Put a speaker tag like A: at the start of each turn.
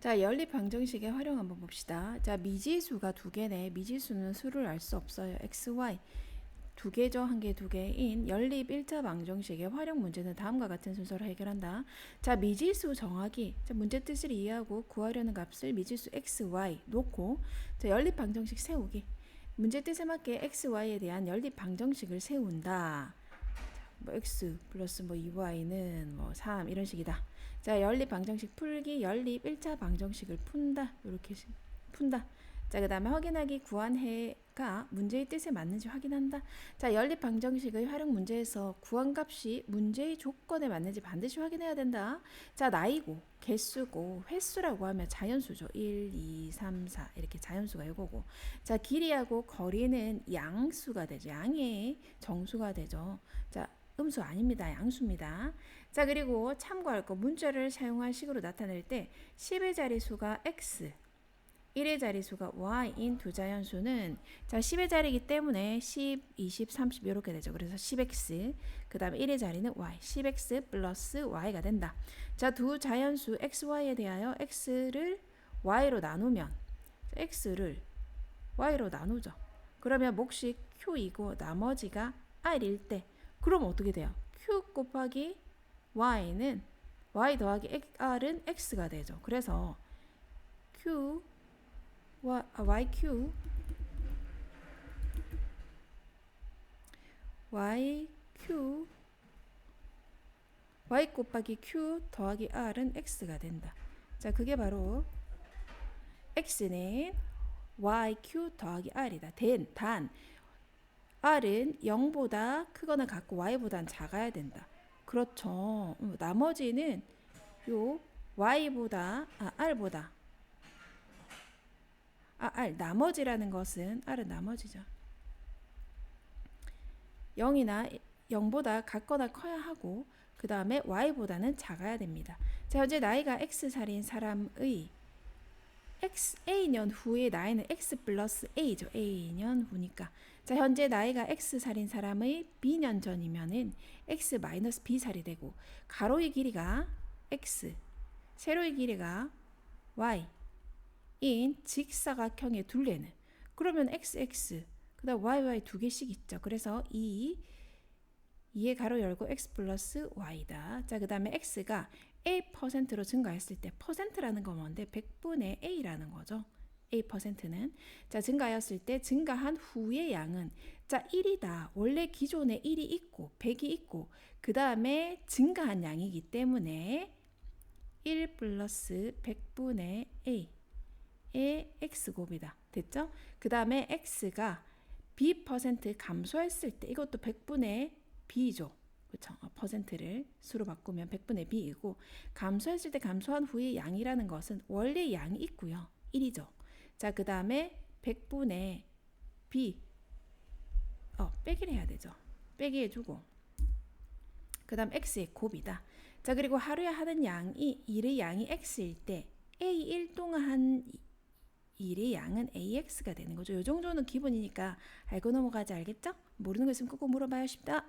A: 자, 연립 방정식의 활용 한번 봅시다. 자, 미지수가 두 개네. 미지수는 수를 알 수 없어요. x, y. 두 개죠. 한 개, 두 개인 연립 1차 방정식의 활용 문제는 다음과 같은 순서로 해결한다. 자, 미지수 정하기. 자, 문제 뜻을 이해하고 구하려는 값을 미지수 x, y 놓고 자, 연립 방정식 세우기. 문제 뜻에 맞게 x, y에 대한 연립 방정식을 세운다. 뭐 x 플러스 뭐 2y는 뭐 3 이런 식이다. 자, 연립 방정식 풀기, 연립 1차 방정식을 푼다. 이렇게 시- 푼다. 자, 그 다음에 확인하기 구한해가 문제의 뜻에 맞는지 확인한다. 자, 연립 방정식의 활용 문제에서 구한 값이 문제의 조건에 맞는지 반드시 확인해야 된다. 자, 나이고 개수고 횟수라고 하면 자연수죠. 1, 2, 3, 4 이렇게 자연수가 이거고. 자, 길이하고 거리는 양수가 되죠. 양의 정수가 되죠. 자, 음수 아닙니다. 양수입니다. 자, 그리고 참고할 거 문자를 사용한 식으로 나타낼 때 10의 자리수가 x, 1의 자리수가 y인 두 자연수는 자, 10의 자리이기 때문에 10, 20, 30 이렇게 되죠. 그래서 10x, 그 다음에 1의 자리는 y, 10x 플러스 y가 된다. 자, 두 자연수 x, y에 대하여 x를 y로 나누면 x를 y로 나누죠. 그러면 몫이 q이고 나머지가 r일 때 그럼 어떻게 돼요? q 곱하기 y는 y 더하기 r은 x가 되죠. 그래서 q y, 아, yq yq y 곱하기 q 더하기 r은 x가 된다. 자, 그게 바로 x는 yq 더하기 r이다. 된, 단 r은 0보다 크거나 같고 y보단 작아야 된다. 그렇죠. 음, 나머지는 요 y보다 아 r보다 아 r 나머지라는 것은 r은 나머지죠. 0이나 0보다 같거나 커야 하고 그 다음에 y보다는 작아야 됩니다. 자 현재 나이가 x살인 사람의 x a년 후의 나이는 x 플러스 a죠. a년 후니까. 자, 현재 나이가 x 살인 사람의 b년 전이면은 x 마이너스 b 살이 되고 가로의 길이가 x, 세로의 길이가 y 인 직사각형의 둘레는 그러면 xx 그다음 yy 두 개씩 있죠. 그래서 이 2의 가로 열고 x 플러스 y다. 자, 그 다음에 x가 a%로 증가했을 때 퍼센트라는 건 뭔데 100분의 a라는 거죠. a%는 자 증가하였을 때 증가한 후의 양은 자 1이다. 원래 기존에 1이 있고 100이 있고 그 다음에 증가한 양이기 때문에 1 플러스 100분의 a의 x곱이다. 됐죠? 그 다음에 x가 b 퍼센트 감소했을 때 이것도 100분의 b죠. 그렇죠. 퍼센트를 수로 바꾸면 100분의 b이고 감소했을 때 감소한 후의 양이라는 것은 원래 양이 있고요. 1이죠. 자, 그 다음에 100분의 b 어, 빼기를 해야 되죠. 빼기 해주고 그 다음 x의 곱이다. 자, 그리고 하루에 하는 양이 일의 양이 x일 때 a1 동안 한 일의 양은 AX가 되는 거죠. 이 정도는 기본이니까 알고 넘어가지 알겠죠? 모르는 거 있으면 꼭 물어봐야 쉽다.